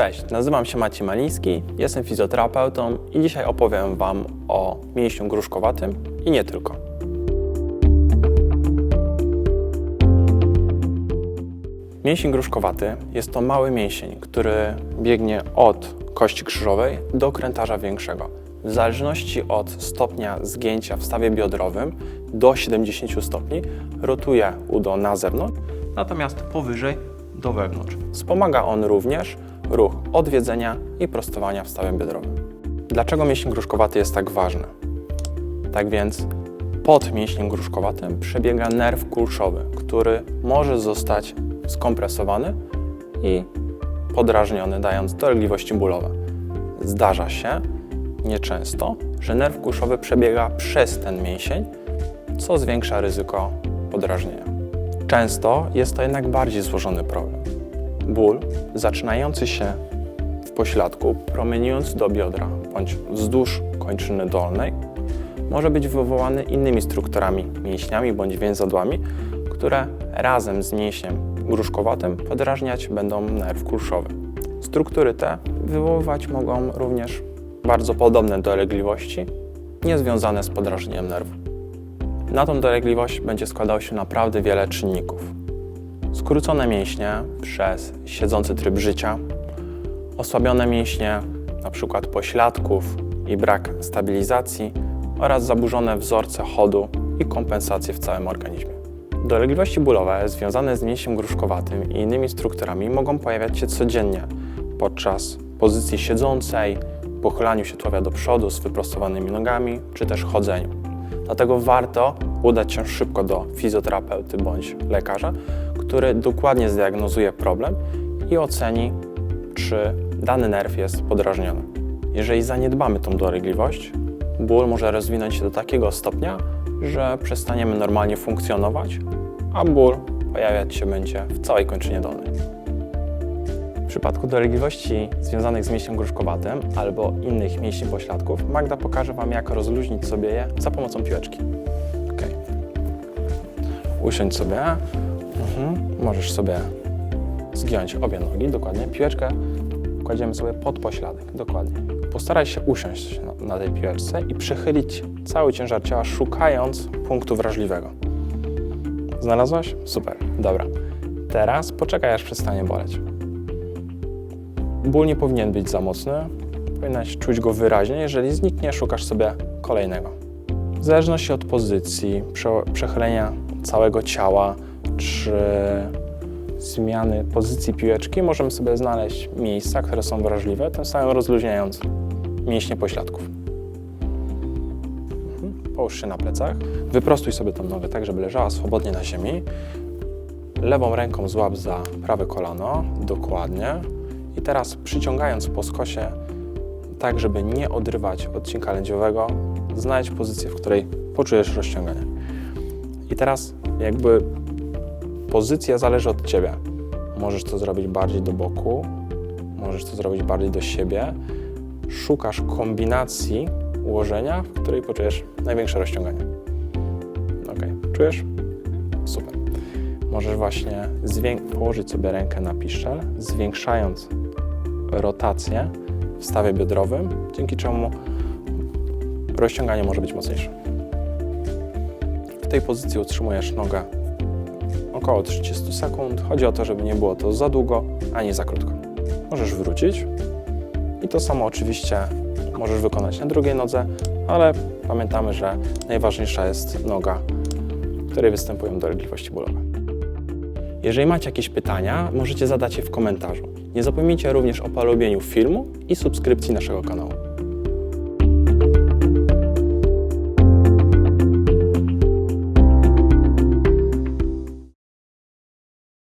Cześć, nazywam się Maciej Maliński, jestem fizjoterapeutą i dzisiaj opowiem Wam o mięśniu gruszkowatym i nie tylko. Mięsień gruszkowaty jest to mały mięsień, który biegnie od kości krzyżowej do krętarza większego. W zależności od stopnia zgięcia w stawie biodrowym do 70 stopni rotuje udo na zewnątrz, natomiast powyżej do wewnątrz. Wspomaga on również ruch odwiedzenia i prostowania w stawie biodrowym. Dlaczego mięsień gruszkowaty jest tak ważny? Tak więc pod mięśniem gruszkowatym przebiega nerw kulszowy, który może zostać skompresowany i podrażniony, dając dolegliwości bólowe. Zdarza się nieczęsto, że nerw kulszowy przebiega przez ten mięsień, co zwiększa ryzyko podrażnienia. Często jest to jednak bardziej złożony problem. Ból zaczynający się w pośladku, promieniując do biodra bądź wzdłuż kończyny dolnej, może być wywołany innymi strukturami, mięśniami bądź więzadłami, które razem z mięśniem gruszkowatym podrażniać będą nerw kulszowy. Struktury te wywoływać mogą również bardzo podobne dolegliwości, niezwiązane z podrażnieniem nerwu. Na tą dolegliwość będzie składało się naprawdę wiele czynników. Skrócone mięśnie przez siedzący tryb życia, osłabione mięśnie, np. pośladków i brak stabilizacji oraz zaburzone wzorce chodu i kompensacje w całym organizmie. Dolegliwości bólowe związane z mięsiem gruszkowatym i innymi strukturami mogą pojawiać się codziennie podczas pozycji siedzącej, pochylaniu się tułowia do przodu z wyprostowanymi nogami, czy też chodzeniu. Dlatego warto udać się szybko do fizjoterapeuty bądź lekarza, który dokładnie zdiagnozuje problem i oceni, czy dany nerw jest podrażniony. Jeżeli zaniedbamy tą dolegliwość, ból może rozwinąć się do takiego stopnia, że przestaniemy normalnie funkcjonować, a ból pojawiać się będzie w całej kończynie dolnej. W przypadku dolegliwości związanych z mięśniem gruszkowatym albo innych mięśni pośladków, Magda pokaże Wam, jak rozluźnić sobie je za pomocą piłeczki. Ok. Usiądź sobie. Mhm. Możesz sobie zgiąć obie nogi, dokładnie. Piłeczkę kładziemy sobie pod pośladek, dokładnie. Postaraj się usiąść na, tej piłeczce i przechylić cały ciężar ciała, szukając punktu wrażliwego. Znalazłaś? Super, dobra. Teraz poczekaj, aż przestanie boleć. Ból nie powinien być za mocny. Powinnaś czuć go wyraźnie. Jeżeli zniknie, szukasz sobie kolejnego. W zależności od pozycji, prze- przechylenia całego ciała, czy zmiany pozycji piłeczki, możemy sobie znaleźć miejsca, które są wrażliwe, tym samym rozluźniając mięśnie pośladków. Mhm. Połóż się na plecach. Wyprostuj sobie tą nogę tak, żeby leżała swobodnie na ziemi. Lewą ręką złap za prawe kolano, dokładnie. I teraz przyciągając po skosie, tak żeby nie odrywać odcinka lędźwiowego, znajdź pozycję, w której poczujesz rozciąganie. I teraz jakby pozycja zależy od Ciebie. Możesz to zrobić bardziej do boku, możesz to zrobić bardziej do siebie. Szukasz kombinacji ułożenia, w której poczujesz największe rozciąganie. Ok, czujesz? Super. Możesz właśnie położyć sobie rękę na piszczel, zwiększając rotację w stawie biodrowym, dzięki czemu rozciąganie może być mocniejsze. W tej pozycji utrzymujesz nogę około 30 sekund. Chodzi o to, żeby nie było to za długo ani za krótko. Możesz wrócić i to samo oczywiście możesz wykonać na drugiej nodze, ale pamiętamy, że najważniejsza jest noga, której występują dolegliwości bólowe. Jeżeli macie jakieś pytania, możecie zadać je w komentarzu. Nie zapomnijcie również o polubieniu filmu i subskrypcji naszego kanału.